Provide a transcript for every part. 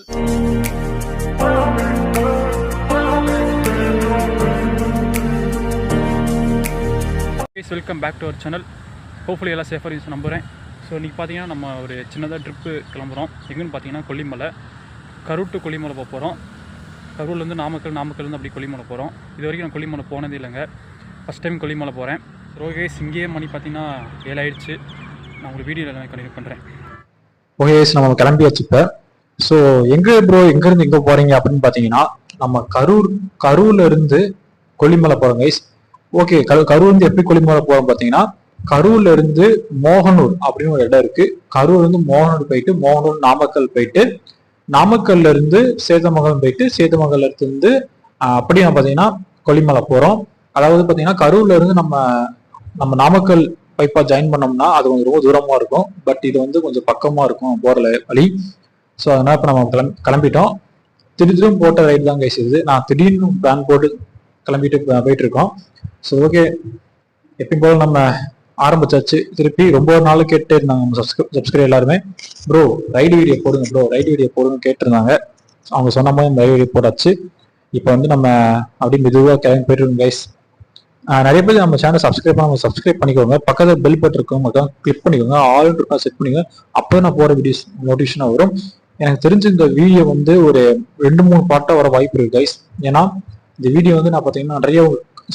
Channel welcome back to our channel hopefully எல்லாம் சேஃபாக use நம்புகிறேன் ஸோ இன்றைக்கி பார்த்தீங்கன்னா நம்ம ஒரு சின்னதாக ட்ரிப்பு கிளம்புறோம். எங்கேன்னு பார்த்தீங்கன்னா கொல்லிமலை. கரூர் டு கொல்லிமலை போக போகிறோம் கரூர்லேருந்து நாமக்கல் நாமக்கல்லேருந்து அப்படி கொல்லிமலை போகிறோம் இது வரைக்கும் நான் கொல்லிமலை போனதே இல்லைங்க. ஃபஸ்ட் டைம் கொல்லிமலை போகிறேன் ரோகேஷ் இங்கேயே மணி பார்த்தீங்கன்னா ஏழாயிடுச்சு. நான் உங்களுக்கு வீடியோவில் எல்லாமே கண்டினியூ பண்ணுறேன் ஓகே நம்ம கிளம்பியாச்சு இப்போ. ஸோ எங்க ப்ரோ எங்க இருந்து எங்க போறீங்க அப்படின்னு பாத்தீங்கன்னா நம்ம கரூர் கரூர்ல இருந்து கொல்லிமலை போறோம் கைஸ் ஓகே கரூர் இருந்து எப்படி கொல்லிமலை போறோம் பாத்தீங்கன்னா கரூர்ல இருந்து மோகனூர் அப்படின்னு ஒரு இடம் இருக்கு. கரூர் இருந்து மோகனூர் போயிட்டு மோகனூர் நாமக்கல் போயிட்டு நாமக்கல்ல இருந்து சேதமங்கலம் போயிட்டு சேதமங்கல்ல இருந்து அப்படி அப்படியே நம்ம பாத்தீங்கன்னா கொல்லிமலை போறோம். அதாவது பாத்தீங்கன்னா கரூர்ல இருந்து நம்ம நம்ம நாமக்கல் பைப்பா ஜாயின் பண்ணோம்னா அது கொஞ்சம் ரொம்ப தூரமா இருக்கும். பட் இது வந்து கொஞ்சம் பக்கமா இருக்கும் போற வழி. ஸோ அதனால் இப்போ நம்ம கிளம் கிளம்பிட்டோம். திடீர்னு போட்ட ரைடு தான் கைஸ் இது. நான் திடீர்னு பிளான் போட்டு கிளம்பிட்டு போயிட்டு இருக்கோம் ஸோ ஓகே எப்பயும் போல் நம்ம ஆரம்பிச்சாச்சு. திருப்பி ரொம்ப நாள் கேட்டு இருந்தாங்க நம்ம சப்ஸ்கிரைப் எல்லாருமே. ப்ரோ ரைடு வீடியோ போடுங்க ப்ரோ ரைடு வீடியோ போடுங்க கேட்டிருந்தாங்க. அவங்க சொன்ன மாதிரி ரைடு வீடியோ போட்டாச்சு. இப்போ வந்து நம்ம அப்படியே மெதுவாக கிளம்பி போயிட்டு இருக்கோம் கைஸ் நிறைய பேர் நம்ம சேனல் சப்ஸ்கிரைப் பண்ண சப்ஸ்கிரைப் பண்ணிக்கோங்க. பக்கத்தில் பெல் பட்டன் இருக்கும் மக்கள் கிளிக் பண்ணிக்கோங்க. ஆல் இருக்கா செட் பண்ணிக்கோங்க. அப்போ நான் போகிற வீடியோஸ் நோட்டிஃபிகேஷனாக வரும். எனக்கு தெரிஞ்ச இந்த வீடியோ வந்து ஒரு ரெண்டு மூணு பாட்டாக வர வாய்ப்பு இருக்கு கைஸ் ஏன்னா இந்த வீடியோ வந்து நான் பார்த்தீங்கன்னா நிறைய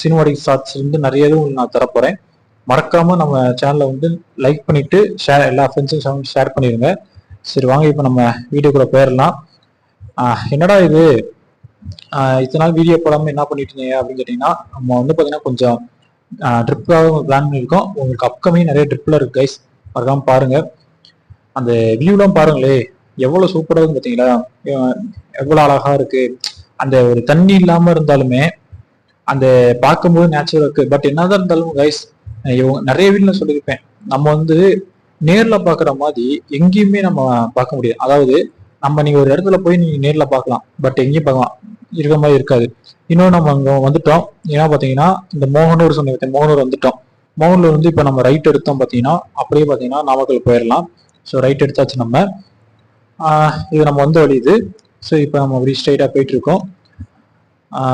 சினிமாடிக் ஷார்ட்ஸ் வந்து நிறைய இதுவும் நான் தரப்போகிறேன் மறக்காம நம்ம சேனலை வந்து லைக் பண்ணிட்டு ஷேர் எல்லா ஃப்ரெண்ட்ஸும் ஷேர் பண்ணிடுங்க. சரி வாங்க இப்போ நம்ம வீடியோக்குள்ள போயிடலாம் என்னடா இது? இத்தனை நாள் வீடியோ போடாமல் என்ன பண்ணிட்டு இருந்தீங்க அப்படின்னு கேட்டிங்கன்னா நம்ம வந்து பார்த்தீங்கன்னா கொஞ்சம் ட்ரிப்பாக பிளான் பண்ணியிருக்கோம். உங்களுக்கு அப்கமிங் நிறைய ட்ரிப்பில் இருக்குது கைஸ் மறக்காமல் பாருங்கள் அந்த வியூலாம் பாருங்களே. எவ்வளவு சூப்பரா இருக்கு பாத்தீங்களா? எவ்வளவு அழகா இருக்கு. அந்த ஒரு தண்ணி இல்லாம இருந்தாலுமே அந்த பார்க்கும்போது நேச்சுரல் இருக்கு. பட் என்னதான் இருந்தாலும் கைஸ் நிறைய வீட்டில் சொல்லியிருப்பேன். நம்ம வந்து நேர்ல பாக்குற மாதிரி எங்கேயுமே நம்ம பார்க்க முடியாது. அதாவது நம்ம நீங்க ஒரு இடத்துல போய் நீங்க நேர்ல பார்க்கலாம். பட் எங்கேயும் பார்க்கலாம். இருக்கிற மாதிரி இருக்காது. இன்னும் நம்ம அங்க வந்துட்டோம். ஏன்னா பாத்தீங்கன்னா இந்த மோகனூர் சொன்ன மோகனூர் வந்துட்டோம். மோகனூர் வந்து இப்ப நம்ம ரைட் எடுத்தோம் பாத்தீங்கன்னா அப்படியே பாத்தீங்கன்னா நாமக்கல் போயிடலாம். ஸோ ரைட் எடுத்தாச்சு நம்ம. இது நம்ம வந்த வழி இது. ஸோ இப்போ நம்ம அப்படி ஸ்ட்ரைட்டாக போயிட்டு இருக்கோம்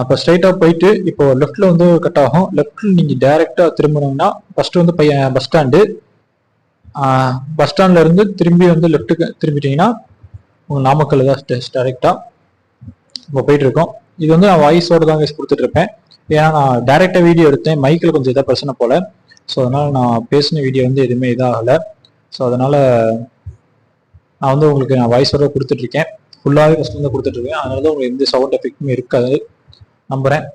இப்போ ஸ்ட்ரைட்டாக போயிட்டு இப்போ லெஃப்ட்டில் வந்து கட் ஆகும். லெஃப்ட்டில் நீங்கள் டைரெக்டாக திரும்பினீங்கன்னா ஃபஸ்ட்டு வந்து பையன் பஸ் ஸ்டாண்டு பஸ் ஸ்டாண்ட்லேருந்து திரும்பி வந்து லெஃப்ட்டுக்கு திரும்பிட்டீங்கன்னா உங்கள் நாமக்கல் தான் டைரெக்டாக இப்போ போயிட்டு இருக்கோம் இது வந்து நான் வாய்ஸோடு தான் guys கொடுத்துட்ருப்பேன் ஏன்னா நான் டைரெக்டாக வீடியோ எடுத்தேன். மைக்கில் கொஞ்சம் இதாக பிரச்சனை போல. ஸோ அதனால் நான் பேசின வீடியோ வந்து எதுவுமே இதாகலை. ஸோ அதனால் நான் வந்து உங்களுக்கு நான் வாய்ஸோட கொடுத்துட்டு இருக்கேன் ஃபுல்லாகவே ஃபஸ்ட் வந்து கொடுத்துட்டு இருக்கேன் அதனால தான் உங்களுக்கு எந்த சவுண்ட் எஃபெக்ட்டுமே இருக்காது. நம்புறேன்.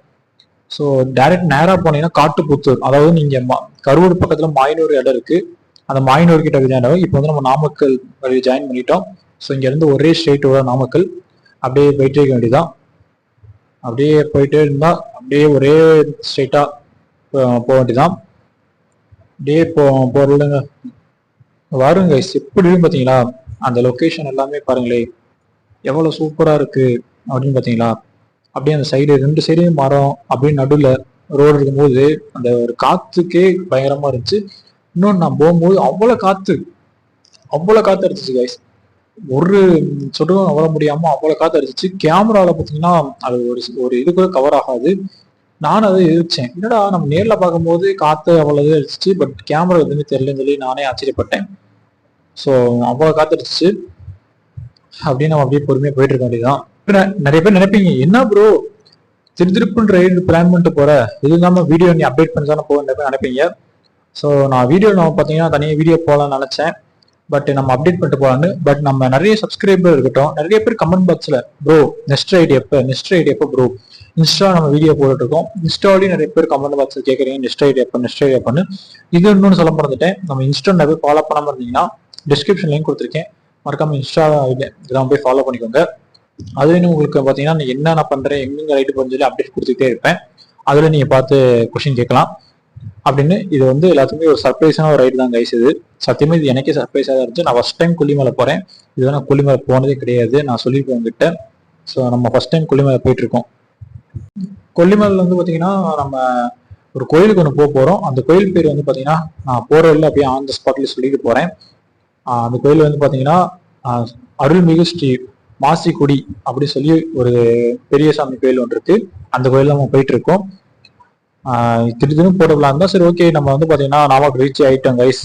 ஸோ டைரக்ட் நேராக போனீங்கன்னா காட்டுப்புத்தூர் அதாவது நீங்கள் மா கரூர் பக்கத்தில் மாயனூர் இடம் இருக்குது அந்த மாயனூர் கிட்ட இடம் இப்போ வந்து நம்ம நாமக்கல் வழி ஜாயின் பண்ணிட்டோம். ஸோ இங்கேருந்து ஒரே ஸ்ட்ரெயிட்டோட நாமக்கல். அப்படியே போயிட்டே இருக்க வேண்டியதான் அப்படியே போயிட்டே இருந்தால் அப்படியே ஒரே ஸ்ட்ரெயிட்டாக போக வேண்டியதான் அப்படியே போ போகிறதுங்க வாருங்க எப்படி பார்த்தீங்களா அந்த லொக்கேஷன் எல்லாமே பாருங்களே எவ்வளோ சூப்பராக இருக்குது அப்படின்னு பார்த்தீங்களா? அப்படியே அந்த சைடு ரெண்டு சைடையும் மரம் அப்படியே நடுவில் ரோடு இருக்கும்போது அந்த ஒரு காற்றுக்கே பயங்கரமாக இருந்துச்சு. இன்னொன்று நான் போகும்போது அவ்வளோ காற்று அவ்வளோ காற்று அடிச்சிச்சு கைஸ் ஒரு சொட்டும் அவ்வளோ முடியாமல் அவ்வளோ காற்று அடிச்சிச்சு. கேமராவில் பார்த்தீங்கன்னா அது ஒரு ஒரு இது கூட கவர் ஆகாது. நானும் அதை எதிர்த்தேன். என்னடா நம்ம நேரில் பார்க்கும்போது காற்று அவ்வளோ இது அடிச்சிச்சு பட் கேமரா எதுவுமே தெரியலன்னு சொல்லி நானே ஆச்சரியப்பட்டேன். ஸோ அவ்வளோ காத்திருச்சு. அப்படின்னு நம்ம அப்படியே பொறுமையாக போயிட்டு இருக்க வேண்டியதுதான். நிறைய பேர் நினைப்பீங்க என்ன ப்ரோ திரு திருப்புன்ற ரைடு பிளான் பண்ணிட்டு போகிற இது இல்லாமல் வீடியோ நீ அப்டேட் பண்ணி தானே போக நிறைய பேர் நினைப்பீங்க. ஸோ நான் வீடியோ நம்ம பார்த்தீங்கன்னா தனியாக வீடியோ போகலான்னு நினச்சேன். பட் நம்ம அப்டேட் பண்ணிட்டு போகலான்னு பட் நம்ம நிறைய சப்ஸ்கிரைபர் இருக்கட்டும் நிறைய பேர் கமெண்ட் பாக்ஸில் ப்ரோ நெக்ஸ்ட் ரைடு எப்போ? நெக்ஸ்ட் ரைடு எப்போ ப்ரோ இன்ஸ்டா நம்ம வீடியோ போட்டுட்டு இன்ஸ்டாலையும் நிறைய பேர் கமெண்ட் பாக்ஸில் கேட்குறீங்க நெக்ஸ்ட் ரைடு எப்போ? நெக்ஸ்ட் ரைடு எப்போன்னு இது இன்னொன்று சொல்ல மறந்துட்டேன். நம்ம இன்ஸ்டா நிறைய ஃபாலோ பண்ணாமல் இருந்தீங்கன்னா டிஸ்கிரிப்ஷன் லிங்க் கொடுத்துருக்கேன். மறக்காம இன்ஸ்டா இதெல்லாம் போய் ஃபாலோ பண்ணிக்கோங்க. அதுலேயும் உங்களுக்கு பார்த்தீங்கன்னா நான் என்ன நான் பண்ணுறேன் எங்கெங்க ரைட்டு போன்னு சொல்லி அப்டேட் கொடுத்துட்டே இருப்பேன். அதில் நீங்கள் பார்த்து கொஷின் கேட்கலாம். அப்படின்னு இது வந்து எல்லாத்துக்குமே ஒரு சர்ப்ரைஸான ஒரு ரைடு தான் கைஸ் இது இது எனக்கே சர்ப்ரைஸாக தான் இருந்துச்சு. நான் ஃபஸ்ட் டைம் கொல்லிமலை போகிறேன் இது நான் கொல்லிமலை போனதே கிடையாது. நான் சொல்லியிருப்பேன் உங்ககிட்ட. ஸோ நம்ம ஃபர்ஸ்ட் டைம் கொல்லிமலை போயிட்டுருக்கோம். கொல்லிமலையில் வந்து பார்த்தீங்கன்னா நம்ம ஒரு கோயிலுக்கு ஒன்று போக போகிறோம் அந்த கோயில் பேர் வந்து பார்த்தீங்கன்னா நான் போகிற வழியில் அப்படியே ஆன் த ஸ்பாட்லேயே சொல்லிட்டு போகிறேன் அந்த கோயில் வந்து பார்த்தீங்கன்னா அருள்மிகு ஸ்ரீ மாசிக்குடி அப்படி சொல்லி ஒரு பெரிய சாமி கோயில் ஒன்று இருக்கு. அந்த கோயில் நம்ம போயிட்டு இருக்கோம் ஆஹ் திடீர்னு போடலாம் இருந்தா சரி ஓகே நம்ம வந்து பார்த்தீங்கன்னா நாமக்கல் ரீச் ஆயிட்டோம் கைஸ்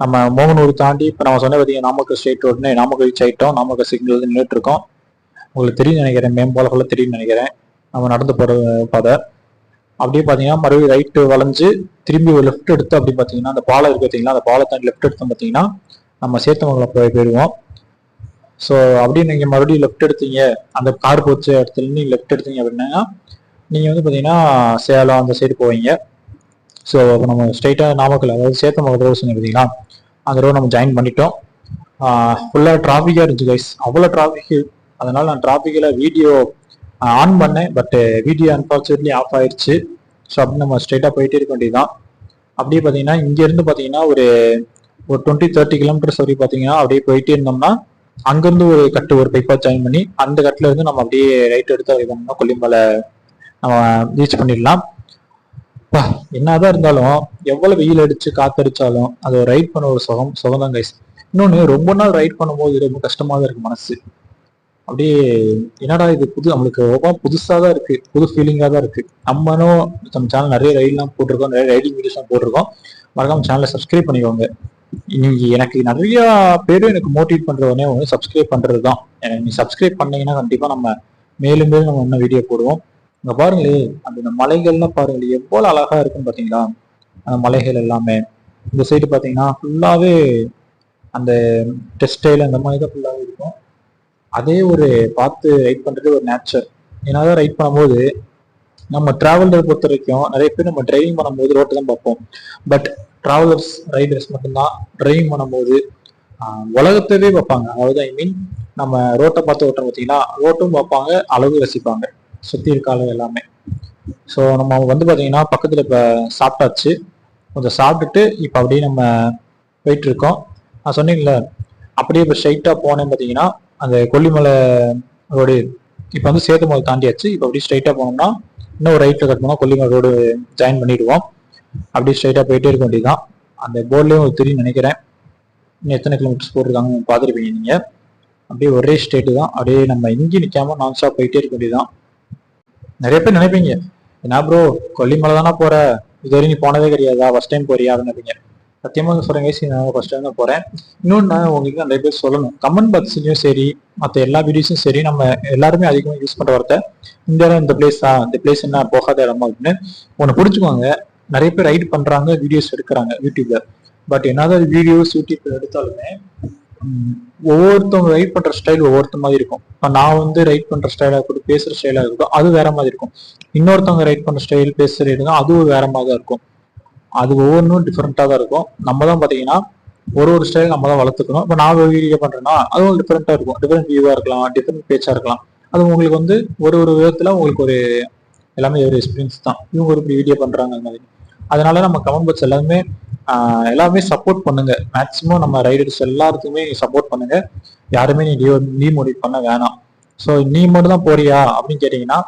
நம்ம மோகனூர் தாண்டி இப்போ நம்ம சொன்ன பார்த்தீங்கன்னா நாமக்கல் ஸ்ட்ரெயிட் ரோடுனே நாமக்கல் ரீச் ஆயிட்டோம். நாமக்கல் சிக்னல் நின்றுட்டு இருக்கோம். உங்களுக்கு தெரியும் நினைக்கிறேன் மேம்பாலக்குள்ள தெரியும் நினைக்கிறேன். நம்ம நடந்து போற பாதை. அப்படியே பார்த்தீங்கன்னா மறுபடியும் ரைட்டு வளைஞ்சு திரும்பி ஒரு லெஃப்ட் எடுத்து அப்படி பார்த்தீங்கன்னா அந்த பாலம் இருக்கு பார்த்தீங்களா அந்த பாலத்தை லெஃப்ட் எடுத்தோம் பார்த்தீங்கன்னா நம்ம சேத்தமங்கலம் போய் போயிடுவோம். ஸோ அப்படியே நீங்கள் மறுபடியும் லெஃப்ட் எடுத்தீங்க. அந்த கார் போச்ச இடத்துல நீங்கள் லெஃப்ட் எடுத்தீங்க அப்படின்னா நீங்கள் வந்து பார்த்தீங்கன்னா சேலம் அந்த சைடு போவீங்க. ஸோ நம்ம ஸ்ட்ரைட்டாக நாமக்கல் அதாவது சேத்தமங்கல ரோடு சொன்னீங்க பார்த்தீங்களா அந்த ரோடு நம்ம ஜாயின் பண்ணிட்டோம். ஃபுல்லாக டிராஃபிக்காக இருந்துச்சு கைஸ் அவ்வளோ டிராஃபிக் அதனால நான் டிராஃபிக்கில் வீடியோ ஆன் பண்ணேன். பட்டு வீடியோ அன்ஃபார்ச்சுனேட்லி ஆஃப் ஆயிடுச்சு ஸோ அப்படி நம்ம ஸ்ட்ரைட்டாக போயிட்டே இருக்க வேண்டியதுதான். அப்படியே பார்த்தீங்கன்னா இங்கேருந்து பார்த்தீங்கன்னா ஒரு ஒரு டுவெண்ட்டி தேர்ட்டி கிலோமீட்டர்ஸ் வரைக்கும் பார்த்தீங்கன்னா அப்படியே போயிட்டே இருந்தோம்னா அங்கேருந்து ஒரு கட்டு ஒரு பைப்பா ஜாயின் பண்ணி அந்த கட்டில் இருந்து நம்ம அப்படியே ரைட் எடுத்து அப்படி கொல்லிமலை நம்ம ரீச் பண்ணிடலாம். பா, என்னதான் இருந்தாலும் எவ்வளவு வெயில் அடிச்சு காத்தடிச்சாலும் அது ரைட் பண்ண ஒரு சுகம் சுகம் தான் கைஸ் இன்னொன்று ரொம்ப நாள் ரைட் பண்ணும்போது ரொம்ப கஷ்டமாக தான் இருக்கு மனசு. அப்படியே என்னடா இது புது நம்மளுக்கு ரொம்ப புதுசாக தான் இருக்கு புது ஃபீலிங்காக தான் இருக்கு. நம்மளும் நம்ம சேனல் நிறைய ரைட்லாம் போட்டிருக்கோம் நிறைய ரைடிங் வீடியோஸ்லாம் போட்டிருக்கோம். மறக்காம சேனலை சப்ஸ்கிரைப் பண்ணிக்கோங்க. நீங்க எனக்கு நிறைய பேரும் எனக்கு மோட்டிவேட் பண்றவனே ஒன்று சப்ஸ்கிரைப் பண்றது தான் எனக்கு நீ சப்ஸ்கிரைப் பண்ணீங்கன்னா கண்டிப்பா நம்ம மேலும் மேலும் நம்ம இன்னும் வீடியோ போடுவோம். இங்க பாருங்களே அந்த மலைகள்லாம் பாருங்களே எவ்வளவு அழகா இருக்குன்னு பாத்தீங்களா? அந்த மலைகள் எல்லாமே. இந்த சைடு பாத்தீங்கன்னா ஃபுல்லாவே அந்த டெக்ஸ்டைல் அந்த மாதிரி தான் ஃபுல்லாவே இருக்கும். அதே ஒரு பார்த்து ரைட் பண்றது ஒரு நேச்சர் ஏன்னா ரைட் பண்ணும்போது நம்ம டிராவலரை பொறுத்த வரைக்கும் நிறைய பேர் நம்ம டிரைவிங் பண்ணும்போது ரோட்டை தான் பார்ப்போம். பட் டிராவலர்ஸ் ரைடர்ஸ் மட்டும்தான் டிரைவிங் பண்ணும்போது உலகத்தவே பார்ப்பாங்க. அதாவது ஐ மீன் நம்ம ரோட்டை பார்த்து ஓட்டுறோம் பார்த்தீங்கன்னா ரோட்டும் பார்ப்பாங்க அளவு ரசிப்பாங்க. சுற்றி இருக்க அளவு எல்லாமே. ஸோ நம்ம வந்து பார்த்தீங்கன்னா பக்கத்தில் இப்போ சாப்பிட்டாச்சு. கொஞ்சம் சாப்பிட்டுட்டு இப்போ அப்படியே நம்ம போயிட்டு இருக்கோம் நான் சொன்னீங்களே அப்படியே இப்போ ஸ்ட்ரைட்டாக போனேன் பார்த்தீங்கன்னா அந்த கொல்லிமலை ரோடு இப்போ வந்து சேத்துமலை தாண்டியாச்சு. இப்போ அப்படியே ஸ்ட்ரைட்டாக போனோம்னா இன்னும் ஒரு ரைட்டில் கட் கொல்லிமலை ரோடு ஜாயின் பண்ணிடுவோம். அப்படியே ஸ்ட்ரைட்டாக போயிட்டே இருக்க வேண்டியதுதான். அந்த போர்ட்லேயும் ஒரு தெரியும் நினைக்கிறேன். இன்னும் எத்தனை கிலோமீட்டர்ஸ் போட்டிருக்காங்க பார்த்துருப்பீங்க நீங்கள் அப்படியே ஒரே ஸ்டேட்டு தான். அப்படியே நம்ம எங்கேயும் நிற்காம நான் ஸ்டாப் போயிட்டே இருக்க வேண்டியதுதான். நிறைய பேர் நினைப்பீங்க என்ன ப்ரோ கொல்லிமலை தானே போகிற இது வரையும் நீ போனதே கிடையாதா? ஃபஸ்ட் டைம் போறியா? அப்படின்னு சத்தியமாக சத்தியமா சொல்றேன் நான் ஃபர்ஸ்ட் டைம் தான் போகிறேன் இன்னொன்று நான் உங்களுக்கு நிறைய பேர் சொல்லணும். கமெண்ட் பாக்ஸ்லையும் சரி மற்ற எல்லா வீடியோஸும் சரி நம்ம எல்லாருமே அதிகமாக யூஸ் பண்ணுற வரத்த இந்த இடம் இந்த பிளேஸ் தான் இந்த பிளேஸ் என்ன போகாத இடமா அப்படின்னு ஒன்று பிடிச்சிக்கோங்க நிறைய பேர் ரைட் பண்ணுறாங்க வீடியோஸ் எடுக்கிறாங்க யூடியூப்ல பட் என்னதான் வீடியோஸ் யூடியூப்ல எடுத்தாலுமே ஒவ்வொருத்தவங்க ரைட் பண்ற ஸ்டைல் ஒவ்வொருத்த மாதிரி இருக்கும். இப்போ நான் வந்து ரைட் பண்ற ஸ்டைலா இருக்கட்டும் பேசுற ஸ்டைலா இருக்கட்டும் அது வேற மாதிரி இருக்கும். இன்னொருத்தவங்க ரைட் பண்ற ஸ்டைல் பேசுற இருக்கும் அதுவும் வேற மாதிரி தான் இருக்கும். அது ஒவ்வொன்றும் டிஃப்ரெண்ட்டாக தான் இருக்கும். நம்ம தான் பார்த்தீங்கன்னா ஒரு ஒரு ஸ்டைல் நம்ம தான் வளர்த்துக்கணும். இப்போ நான் ஒரு வீடியோ பண்ணுறேன்னா அதுவும் டிஃப்ரெண்ட்டாக இருக்கும். டிஃப்ரெண்ட் வியூவாக இருக்கலாம் டிஃப்ரெண்ட் பேச்சாக இருக்கலாம். அது உங்களுக்கு வந்து ஒரு ஒரு விதத்தில் உங்களுக்கு ஒரு எல்லாமே ஒரு எக்ஸ்பீரியன்ஸ் தான். இவங்க ஒரு வீடியோ பண்ணுறாங்க அந்த மாதிரி. அதனால நம்ம கமெண்ட் பாக்ஸ் எல்லாருமே எல்லாமே சப்போர்ட் பண்ணுங்க. மேக்ஸிமம் நம்ம ரைடர்ஸ் எல்லாத்துக்குமே சப்போர்ட் பண்ணுங்க. யாருமே நீ டிமோட்டிவேட் பண்ண வேணாம். ஸோ நீ மட்டும் தான் போறியா? அப்படின்னு கேட்டீங்கன்னா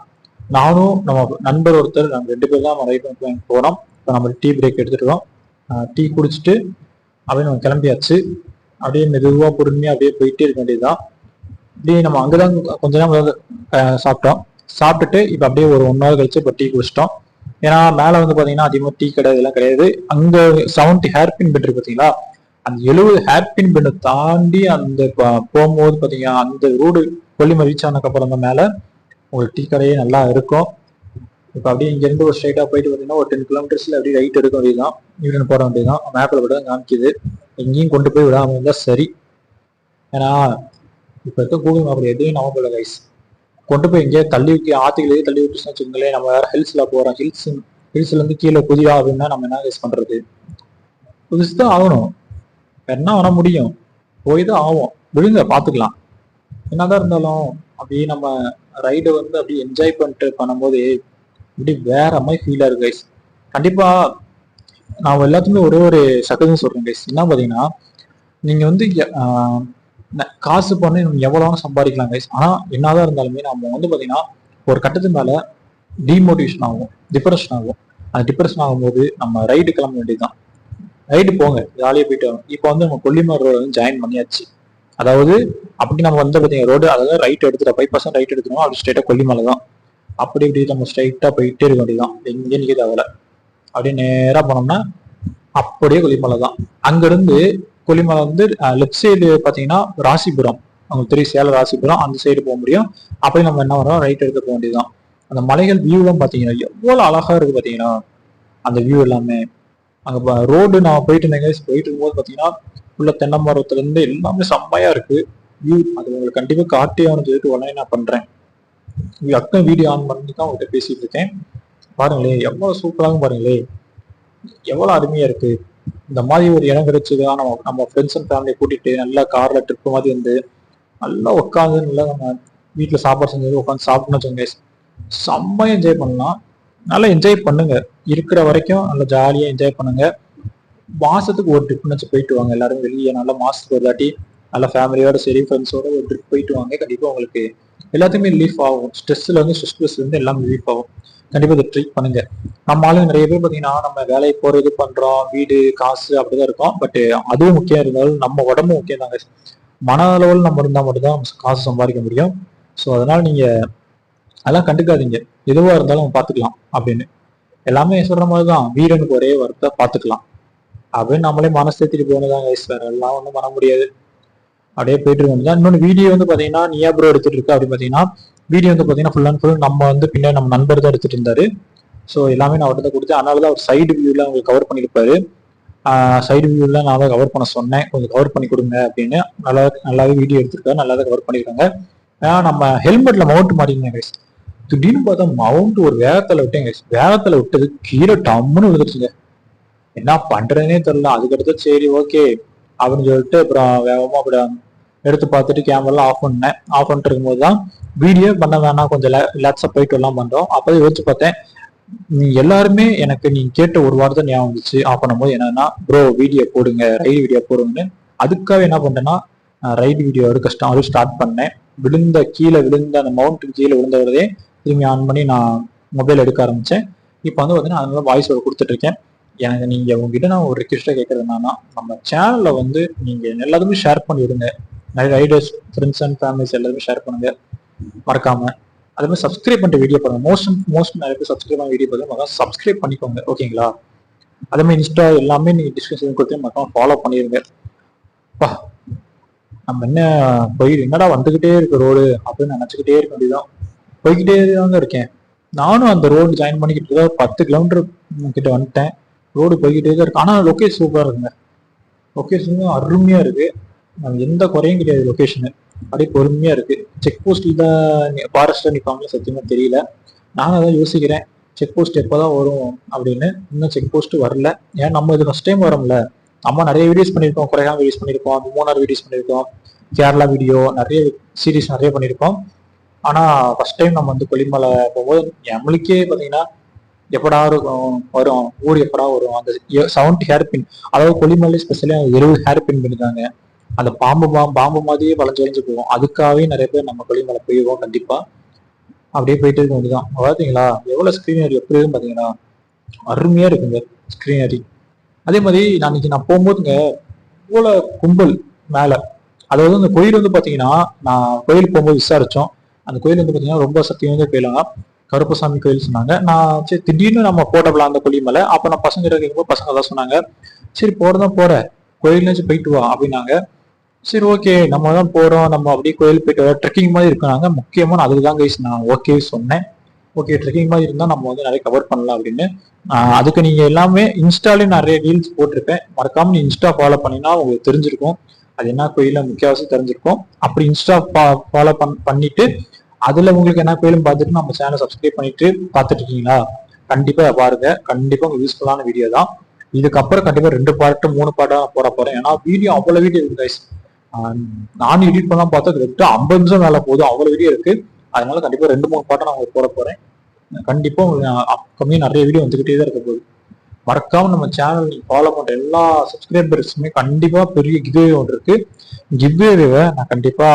நானும் நம்ம நண்பர் ஒருத்தர் நம்ம ரெண்டு பேர் தான் நம்ம ரைட் போனோம். இப்போ நம்ம டீ பிரேக் எடுத்துட்டோம். டீ குடிச்சிட்டு அப்படியே நம்ம கிளம்பியாச்சு. அப்படியே மெதுவாக பொறுமையாக அப்படியே போயிட்டே இருக்க வேண்டியதுதான். அப்படியே நம்ம அங்கே தான் கொஞ்ச நேரம் சாப்பிட்டோம். சாப்பிட்டுட்டு இப்போ அப்படியே ஒரு ஒன் ஹவர் கழிச்சு இப்போ டீ குடிச்சிட்டோம். ஏன்னா மேலே வந்து பார்த்தீங்கன்னா அதிகமாக டீ கடை இதெல்லாம் கிடையாது. அங்கே செவன்டி ஹேர்பின் பெட் இருக்கு பார்த்தீங்களா அந்த எழுபது ஹேர்பின் பெண்ணை தாண்டி அந்த போகும்போது பார்த்தீங்கன்னா அந்த ரோடு கொல்லிமலை ரீச் ஆனதுக்கப்புறம் தான் மேலே உங்களுக்கு டீ கடையே நல்லா இருக்கும். இப்போ அப்படியே இங்கேருந்து ஒரு ஸ்ட்ரைட்டாக போயிட்டு பார்த்தீங்கன்னா ஒரு டென் கிலோமீட்டர்ஸில் அப்படியே ரைட் எடுக்க வேண்டியதுதான். யூனியன் போட வேண்டியதுதான். மேப்பில் விட காமிக்குது. எங்கேயும் கொண்டு போய் விடாமல் இருந்தால் சரி. ஏன்னா இப்போ இருக்க கூகுள் மேப் எதுவும் நம்ம போல கைஸ் கொண்டு போய் எங்கேயோ தள்ளி ஊற்றி ஆத்துக்கிலேயே தள்ளி விட்டுச்சுன்னு வச்சுக்கோங்களேன் நம்ம வேறு ஹில்ஸில் போகிறோம் ஹில்ஸ் ஹில்ஸ்லேருந்து கீழே குதியா அப்படின்னா நம்ம என்ன கைஸ் பண்ணுறது புதுசு தான் ஆகணும். என்ன பண்ண முடியும்? போய் தான் ஆகும் விழுங்க பார்த்துக்கலாம் என்னதான் இருந்தாலும் அப்படியே நம்ம ரைடை வந்து அப்படியே என்ஜாய் பண்ணிட்டு பண்ணும்போது அப்படி வேற மாதிரி ஃபீல் இருக்கு கைஸ் கண்டிப்பா நான் எல்லாத்துக்குமே ஒரே ஒரு சகஜம் சொல்றேன் கைஸ் என்ன பாத்தீங்கன்னா நீங்க வந்து காசு பண்ணி நம்ம எவ்வளவு சம்பாதிக்கலாம் கைஸ் ஆனா என்னதான் இருந்தாலுமே நம்ம வந்து பாத்தீங்கன்னா ஒரு கட்டத்துக்கு மேல டிமோட்டிவேஷன் ஆகும் டிப்ரெஷன் ஆகும். அந்த டிப்ரெஷன் ஆகும்போது நம்ம ரைடு கிளம்ப வேண்டியதுதான். ரைடு போங்க ஜாலியா போயிட்டு வரும் இப்போ வந்து நம்ம கொல்லிமலை ரோடு வந்து ஜாயின் பண்ணியாச்சு. அதாவது அப்படி நம்ம வந்து பார்த்தீங்கன்னா ரோடு அதாவது ரைட் எடுத்துட்டோம் பைபாஸ் ரைட் எடுத்துருவோம் அப்படி ஸ்ட்ரெயிட்டாக கொல்லிமலை தான் அப்படி இப்படி நம்ம ஸ்ட்ரைட்டாக போயிட்டே இருக்க வேண்டியதான் எங்கே நிற்க தேவையில்ல அப்படியே நேராக போனோம்னா அப்படியே கொல்லிமலை தான். அங்கிருந்து கொல்லிமலை வந்து லெஃப்ட் சைடு பார்த்தீங்கன்னா ராசிபுரம். உங்களுக்கு தெரியும் சேலம் ராசிபுரம் அந்த சைடு போக முடியும். அப்படியே நம்ம என்ன வரோம் ரைட் எடுத்து போக வேண்டியதுதான். அந்த மலைகள் வியூலாம் பார்த்தீங்கன்னா எவ்வளோ அழகா இருக்கு பார்த்தீங்கன்னா அந்த வியூ எல்லாமே. அங்கே ரோடு நான் போயிட்டு இருந்தேங்க போயிட்டு இருக்கும்போது பார்த்தீங்கன்னா உள்ள தென்னை மரத்துல இருந்து எல்லாமே செம்மையா இருக்கு. வியூ அது உங்களுக்கு கண்டிப்பா காட்டி சொல்லிட்டு உடனே நான் பண்றேன். அக்கம் வீடியோ ஆன் பண்ணி தான் உங்கள்கிட்ட பேசிட்டு இருக்கேன். பாருங்களேன் எவ்வளவு சூப்பராக பாருங்களே. எவ்வளோ அருமையா இருக்கு. இந்த மாதிரி ஒரு இடம் கிடைச்சதுதான் நம்ம நம்ம ஃப்ரெண்ட்ஸ் அண்ட் ஃபேமிலியை கூட்டிட்டு நல்லா கார்ல ட்ரிப் மாதிரி வந்து நல்லா உட்காந்து நல்லா நம்ம வீட்டில் சாப்பாடு செஞ்சது உட்காந்து சாப்பிடணும் வச்சுக்கோங்க செம்மையா என்ஜாய் பண்ணலாம். நல்லா என்ஜாய் பண்ணுங்க. இருக்கிற வரைக்கும் நல்லா ஜாலியா என்ஜாய் பண்ணுங்க. மாசத்துக்கு ஒரு ட்ரிப் வச்சு போயிட்டு வாங்க. எல்லாரும் வெளியே நல்லா மாசத்துக்கு ஒரு தாட்டி நல்லா ஃபேமிலியோட சரி ஃப்ரெண்ட்ஸோட ஒரு ட்ரிப் போயிட்டு வாங்க. கண்டிப்பாக உங்களுக்கு எல்லாத்தையுமே ரிலீஃப் ஆகும். ஸ்ட்ரெஸ்ல வந்து ஸ்ட்ரெஸ் வந்து எல்லாமே ரிலீஃப் ஆகும். கண்டிப்பா இதை ட்ரீட் பண்ணுங்க. நம்ம ஆளுங்க நிறைய பேர் பாத்தீங்கன்னா நம்ம வேலைக்கு போறது பண்றோம் வீடு காசு அப்படிதான் இருக்கும். பட் அதுவும் முக்கியம் இருந்தாலும் நம்ம உடம்பு முக்கியம் தாங்க. மன அளவில் நம்ம இருந்தால் மட்டும்தான் காசு சம்பாதிக்க முடியும். ஸோ அதனால நீங்க அதெல்லாம் கண்டுக்காதீங்க. எதுவா இருந்தாலும் பார்த்துக்கலாம் பாத்துக்கலாம் அப்படின்னு. எல்லாமே சொல்ற மாதிரி தான் வீரனுக்கு ஒரே வார்த்தை பாத்துக்கலாம் அப்படின்னு நம்மளே மனசு தேத்திட்டு போனதாங்க வேற எல்லாம் ஒன்றும் பண்ண முடியாது. அப்படியே போயிட்டு இருக்க. இன்னொன்று வீடியோ வந்து பார்த்தீங்கன்னா நியா ப்ரோ எடுத்துட்டு இருக்கு அப்படின்னு பார்த்தீங்கன்னா வீடியோ வந்து பார்த்தீங்கன்னா ஃபுல் அண்ட் ஃபுல் நம்ம வந்து பின்னாடி நம்ம நண்பர் தான் எடுத்துட்டு இருந்தாரு. ஸோ எல்லாமே நான் அவர்கிட்ட கொடுத்து அதனால தான் அவர் சைடு வியூவில் உங்களுக்கு கவர் பண்ணியிருப்பாரு. சைடு வியூவில் நான் தான் கவர் பண்ண சொன்னேன். கொஞ்சம் கவர் பண்ணி கொடுங்க அப்படின்னு. நல்லா நல்லாவே வீடியோ எடுத்திருக்காரு. நல்லா தான் கவர் பண்ணியிருக்காங்க. ஏன்னா நம்ம ஹெல்மெட்டில் மவுண்ட் மாட்டிருந்தேன் கைஸ் திடீர்னு பார்த்தா மவுண்ட் ஒரு வேகத்தில் விட்டேன் கைஸ் வேகத்தில் விட்டது கீழே டம்முன்னு விழுந்துருச்சுங்க. என்ன பண்ணுறதுனே தெரில அதுக்கடுத்து சரி ஓகே அப்படின்னு சொல்லிட்டு அப்புறம் வேகமா அப்படி எடுத்து பார்த்துட்டு கேமராலாம் ஆஃப் பண்ணேன். ஆஃப் பண்ணிட்டு இருக்கும்போது தான் வீடியோ பண்ண வேணாம் கொஞ்சம் ரிலாக்ஸா போயிட்டு எல்லாம் பண்றோம். அப்போ யோசிச்சு பார்த்தேன் நீ எல்லாருமே எனக்கு நீ கேட்ட ஒரு வாரத்தை ஞாபகம் வந்துச்சு. ஆஃப் பண்ணும்போது என்னன்னா ப்ரோ வீடியோ போடுங்க ரைடு வீடியோ போடுங்கன்னு. அதுக்காக என்ன பண்ணேன்னா ரைடு வீடியோ எடுக்க ஸ்டார்ட் ஸ்டார்ட் பண்ணேன். விழுந்த கீழே விழுந்த அந்த மவுண்ட்டுக்கு கீழே விழுந்தவரதே திரும்பி ஆன் பண்ணி நான் மொபைல் எடுக்க ஆரம்பிச்சேன். இப்போ வந்து பார்த்தீங்கன்னா அதனால வாய்ஸ் ஓவர் கொடுத்துட்டு இருக்கேன். எனக்கு நீங்க உங்ககிட்ட நான் ஒரு ரிக்வெஸ்டா கேட்கறது என்னன்னா நம்ம சேனல்ல வந்து நீங்க எல்லாத்துமே ஷேர் பண்ணிடுங்க நிறைய ரைடர்ஸ் ஃப்ரெண்ட்ஸ் அண்ட் ஃபேமிலிஸ் எல்லாருமே ஷேர் பண்ணுங்க. மறக்காம. அதே மாதிரி சப்ஸ்கிரைப் பண்ணிட்டு வீடியோ பாருங்க. மோஸ்ட் மோஸ்ட் நிறைய பேர் சப்ஸ்கிரைப் பண்ண வீடியோ பாருங்க. சப்ஸ்கிரைப் பண்ணிக்கோங்க. ஓகேங்களா அதே மாதிரி இன்ஸ்டா எல்லாமே நீங்க டிஸ்கிரிப்ஷன் கொடுத்து மறக்காம ஃபாலோ பண்ணிடுங்க பா நம்ம என்ன போய் என்னடா வந்துகிட்டே இருக்கு ரோடு அப்படின்னு நினைச்சுக்கிட்டே இருக்க வேண்டியதான் போய்கிட்டே தாங்க இருக்கேன். நானும் அந்த ரோடு ஜாயின் பண்ணிக்கிட்டு இருக்கேன். பத்து கிலோமீட்டர் கிட்ட வந்துட்டேன். ரோடு போய்கிட்டே தான் இருக்கு. ஆனால் லொகேஷன் சூப்பராக இருக்குங்க. லொக்கேஷனும் அருமையாக இருக்கு. எந்த குறையும் கிடையாது லொக்கேஷனு அப்படியே பொறுமையாக இருக்கு. செக் போஸ்ட்டில் தான் ஃபாரஸ்ட்ல நிற்பாங்களே சத்தியமாக தெரியல. நானும் அதான் யோசிக்கிறேன். செக் போஸ்ட் எப்போதான் வரும் அப்படின்னு. இன்னும் செக் போஸ்ட் வரல. ஏன் நம்ம இது ஃபஸ்ட் டைம் வரோம்ல. நம்ம நிறைய வீடியோஸ் பண்ணியிருக்கோம். கொடைக்கானல் வீடியோஸ் பண்ணியிருக்கோம். மூணார் வீடியோஸ் பண்ணியிருக்கோம். கேரளா வீடியோ நிறைய சீரிஸ் நிறைய பண்ணியிருக்கோம். ஆனால் ஃபர்ஸ்ட் டைம் நம்ம வந்து கொல்லிமலை போகும்போது நம்மளுக்கே பார்த்தீங்கன்னா எப்படா இருக்கும் வரும். ஊர் எப்படா வரும்? அந்த செவன்டி ஹேர் பின் அதாவது கொல்லிமலை ஸ்பெஷலாக இருபது ஹேர் பின் பண்ணிருக்காங்க அந்த பாம்பு பாம்பு பாம்பு மாதிரியே வளைஞ்சு வளைஞ்சு போவோம் அதுக்காகவே நிறைய பேர் நம்ம கொல்லிமலை போயிடுவோம் கண்டிப்பா. அப்படியே போயிட்டு இருக்க வேண்டியதான் பாத்தீங்களா? எவ்வளவு ஸ்கிரீனரி எப்படி இருக்கும் பாத்தீங்கன்னா அருமையா இருக்குங்க ஸ்கிரீனரி அதே மாதிரி நான் இன்னைக்கு நான் போகும்போதுங்க இவ்வளவு கும்பல் மேல. அதாவது அந்த கோயில் வந்து பாத்தீங்கன்னா நான் கோயில் போகும்போது விசாரிச்சோம். அந்த கோயில் வந்து பாத்தீங்கன்னா ரொம்ப சக்தி வந்து கோயிலாங்க கருப்பசாமி கோயில் சொன்னாங்க. நான் சரி திடீர்னு நம்ம போட்டப்பலாம் அந்த கொல்லிமலை. அப்போ நான் பசங்க கேட்கும்போது பசங்க தான் சொன்னாங்க. சரி போகிறதான் போற. கோயில்னாச்சும் போயிட்டு வா அப்படின்னாங்க. சரி ஓகே நம்ம தான் போகிறோம் நம்ம அப்படியே கோயில் போயிட்டு வர ட்ரெக்கிங் மாதிரி இருக்காங்க முக்கியமாக நான் அதுக்கு தான் கைஸ் நான் ஓகே சொன்னேன். ஓகே ட்ரெக்கிங் மாதிரி இருந்தால் நம்ம வந்து நிறைய கவர் பண்ணலாம் அப்படின்னு. அதுக்கு நீங்கள் எல்லாமே இன்ஸ்டாலே நிறைய ரீல்ஸ் போட்டிருப்பேன். மறக்காம நீ இன்ஸ்டா ஃபாலோ பண்ணினா உங்களுக்கு தெரிஞ்சிருக்கும். அது என்ன கோயிலில் முக்கியவாசி தெரிஞ்சிருக்கும். அப்படி இன்ஸ்டா ஃபாலோ பண் பண்ணிட்டு அதுல உங்களுக்கு என்ன கோயிலும் பார்த்துட்டு நம்ம சேனல் சப்ஸ்கிரைப் பண்ணிட்டு பார்த்துட்டு இருக்கீங்களா கண்டிப்பா பாருங்க. கண்டிப்பா உங்களுக்கு யூஸ்ஃபுல்லான வீடியோ தான். இதுக்கப்புறம் கண்டிப்பா ரெண்டு பாட்டு மூணு பார்ட்டா போட போறேன். ஏன்னா வீடியோ அவ்வளவு வீடியோ இருக்கு கைஸ் ஆஹ் நான் எடிட் பண்ணலாம் பார்த்தா கிட்ட ஐம்பது நிமிஷம் மேல போதும். அவ்வளவு வீடியோ இருக்கு. அதனால கண்டிப்பா ரெண்டு மூணு பாட்டை நான் உங்களுக்கு போட போறேன். கண்டிப்பா உங்களுக்கு அப்கமிங் நிறைய வீடியோ வந்துகிட்டே தான் இருக்க போகுது. மறக்காம நம்ம சேனல் ஃபாலோ பண்ற எல்லா சப்ஸ்கிரைபர்ஸுமே கண்டிப்பா பெரிய கிவ்வே ஒன்று இருக்கு. கிவ்வேவை நான் கண்டிப்பா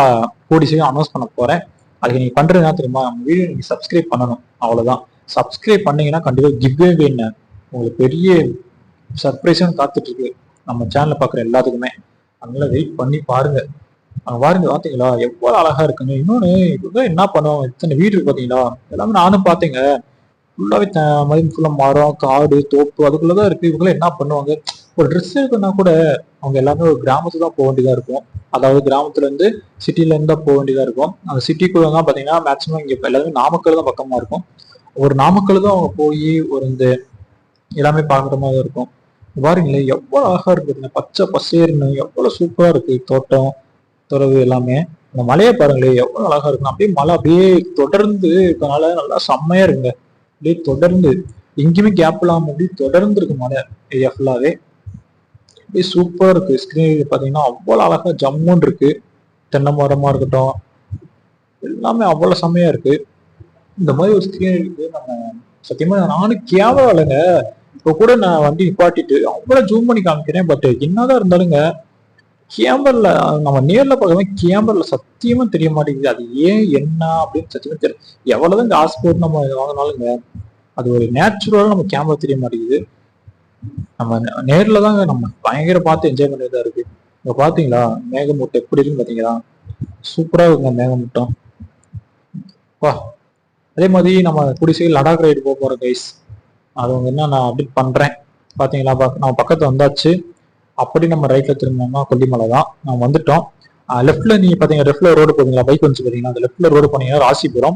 கூடி சீக்கிரம் அனௌன்ஸ் பண்ண போறேன். அதுக்கு நீங்க பண்றது என்ன தெரியுமா? நம்ம வீடியோ நீங்க சப்ஸ்கிரைப் பண்ணணும். அவ்வளவுதான். சப்ஸ்கிரைப் பண்ணீங்கன்னா கண்டிப்பா கிவ்வே என்ன? உங்களுக்கு பெரிய சர்ப்ரைஸும் காத்துட்டு இருக்கு. நம்ம சேனலை பாக்குற எல்லாத்துக்குமே. அதனால வெயிட் பண்ணி பாருங்க. அங்க பாருங்க பாத்தீங்களா? எவ்வளவு அழகா இருக்குங்க. இன்னொன்னு இவங்க என்ன பண்ணுவோம்? இத்தனை வீடு இருக்கு பாத்தீங்களா? எல்லாமே நானும் பாத்தீங்க. ஃபுல்லாவே மதியம் ஃபுல்லாக மரம் காடு தோப்பு அதுக்குள்ளதான் இருக்கு. இவங்க என்ன பண்ணுவாங்க? ஒரு ட்ரெஸ் எடுக்கணும்னா கூட அவங்க எல்லாமே ஒரு கிராமத்துக்கு தான் போக வேண்டியதாக இருக்கும். அதாவது கிராமத்துலேருந்து இருந்து தான் போக வேண்டியதாக இருக்கும். அந்த சிட்டிக்குள்ள தான் பார்த்தீங்கன்னா மேக்ஸிமம் இங்கே எல்லாமே நாமக்கல் தான் பக்கமாக இருக்கும். ஒரு நாமக்கல் தான் அவங்க போய் ஒரு இந்த எல்லாமே பார்க்குற மாதிரி இருக்கும். பாருங்களேன் எவ்வளோ அழகாக இருக்கு பார்த்தீங்கன்னா பச்சை பசேர்னு எவ்வளோ சூப்பராக இருக்குது தோட்டம் துறவு எல்லாமே. அந்த மலையை பாருங்களேன் எவ்வளோ அழகாக இருக்கும் அப்படியே மலை அப்படியே தொடர்ந்து இருக்கனால நல்லா செம்மையாக இருக்குங்க. அப்படியே தொடர்ந்து எங்கேயுமே கேப் இல்லாமல் அப்படியே தொடர்ந்து இருக்கு மலை. ஏரியா ஃபுல்லாகவே அப்படியே சூப்பராக இருக்கு. ஸ்கிரீன் பார்த்தீங்கன்னா அவ்வளோ அழகாக ஜம்முன்னு இருக்கு. தென்னை மரமாக இருக்கட்டும். எல்லாமே அவ்வளோ செம்மையாக இருக்கு. இந்த மாதிரி ஒரு ஸ்கிரீன் இருக்கு நம்ம சத்தியமாக நானும் கேமரா இல்லைங்க. இப்போ கூட நான் வண்டி நிப்பாட்டிட்டு அவ்வளோ ஜூம் பண்ணி காமிக்கிறேன். பட் என்னதான் இருந்தாலுங்க கேமரில் நம்ம நேரில் பார்க்கவே கேமரில் சத்தியமாக தெரிய மாட்டேங்குது. அது ஏன் என்ன அப்படின்னு சத்தியமாக தெரியல எவ்வளோதான் காசு போட்டு நம்ம வாங்கினாலுங்க அது ஒரு நேச்சுரலாக நம்ம கேமரா தெரிய மாட்டேங்குது. நம்ம நே- நேர்ல தாங்க நம்ம பயங்கர பார்த்து என்ஜாய் பண்ணியதா இருக்கு. இப்ப பாத்தீங்களா மேகமூட்டம் எப்படி இருக்குன்னு பாத்தீங்களா? சூப்பரா இருக்குங்க மேகமூட்டம். வா அதே மாதிரி நம்ம குடிசையில் லடாக் ரைடு போக போறோம் கைஸ் அது வந்து என்ன நான் அப்டேட் பண்றேன். பாத்தீங்களா நம்ம பக்கத்து வந்தாச்சு. அப்படி நம்ம ரைட்ல திரும்பினோம்னா கொல்லிமலை தான் நம்ம வந்துட்டோம். லெஃப்ட்ல நீங்க பாத்தீங்கன்னா லெஃப்ட்ல ரோடு போறீங்களா பைக் வந்து பாத்தீங்கன்னா அந்த லெஃப்ட்ல ரோடு போனீங்கன்னா ராசிபுரம்.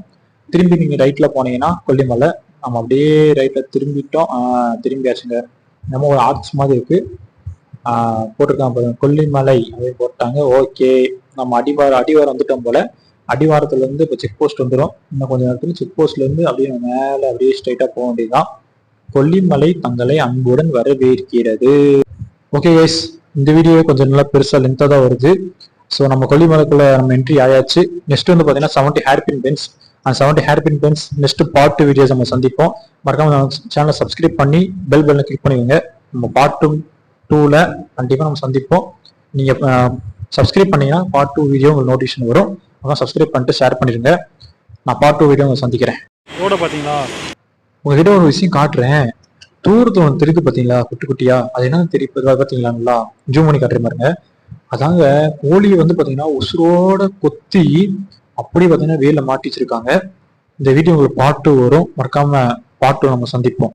திரும்பி நீங்க ரைட்ல போனீங்கன்னா கொல்லிமலை. நம்ம அப்படியே ரைட்ல திரும்பிட்டோம். ஆஹ் திரும்பியாச்சுங்க. நம்ம ஒரு ஆர்ட்ஸ் மாதிரி இருக்கு. போட்டிருக்காங்க பாருங்க. கொல்லிமலை அப்படின்னு போட்டாங்க. ஓகே. நம்ம அடிவாரம் அடிவாரம் வந்துட்டோம் போல. அடிவாரத்துல இருந்து இப்போ செக் போஸ்ட் வந்துடும் இன்னும் கொஞ்ச நேரத்துல செக் போஸ்ட்ல இருந்து அப்படியே மேல அப்படியே ஸ்ட்ரைட்டா போக வேண்டியதுதான். கொல்லிமலை தங்களை அன்புடன் வரவேற்கிறது. ஓகே கைஸ் இந்த வீடியோ கொஞ்சம் நல்லா பெருசா லென்த்தா தான் வருது. ஸோ நம்ம கொல்லிமலைக்குள்ள நம்ம என்ட்ரி ஆயாச்சு. நெக்ஸ்ட் வந்து பாத்தீங்கன்னா செவன்டி ஹேர்பின் பென்ஸ் அந்த seventy hairpin bends next part two videos நம்ம சந்திப்போம். மறக்காம சேனலை சப்ஸ்கிரைப் பண்ணி பெல் பெல்ல கிளிக் பண்ணிக்கோங்க. நம்ம பார்ட் டூ டூல கண்டிப்பா நம்ம சந்திப்போம். நீங்க சப்ஸ்கிரைப் பண்ணீங்கன்னா பார்ட் டூ வீடியோ உங்களுக்கு நோட்டிஃபிகேஷன் வரும். அதான் சப்ஸ்கிரைப் பண்ணிட்டு ஷேர் பண்ணிடுங்க. நான் பார்ட் டூ வீடியோ உங்களை சந்திக்கிறேன். ரோட பாத்தீங்களா? உங்ககிட்ட ஒரு விஷயம் காட்டுறேன். தூரத்துல ஒன்று தெரியுது பாத்தீங்களா? குட்டி குட்டியா? அது என்ன தெரியுது பாத்தீங்களா நல்லா? ஜூம் பண்ணி காட்டுற பாருங்க. அதாங்க கோழியை வந்து பாத்தீங்கன்னா உசுரோட கொத்தி அப்படியே பார்த்தீங்கன்னா வேல மாட்டி வச்சிருக்காங்க இந்த வீடியோ உங்களுக்கு பாட்டு வரும். மறக்காம பாட்டு நம்ம சந்திப்போம்.